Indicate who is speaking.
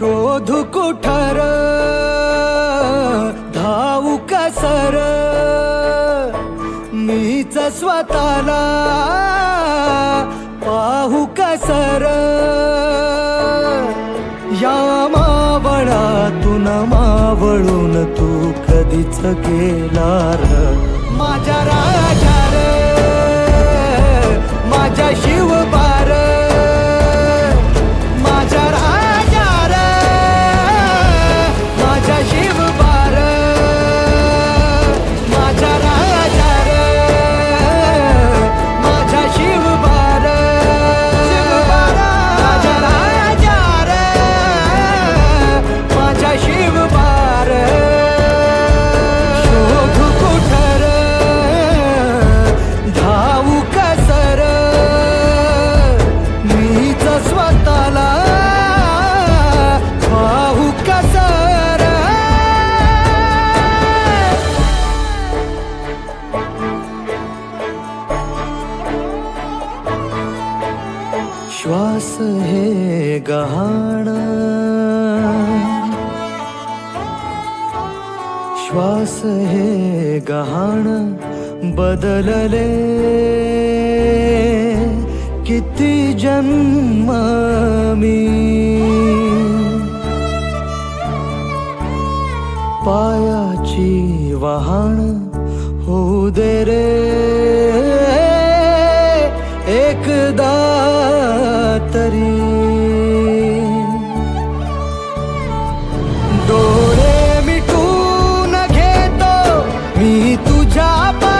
Speaker 1: शोधू कुठर? धावू कसर मीच स्वतःला पाहू कसर या मावळातून मावळून तू कधीच केला र श्वास हे गहाण। श्वास हे गहाण बदलले। किती जन्म मी पायाची वहाण होऊ दे रे। एकदा जा पा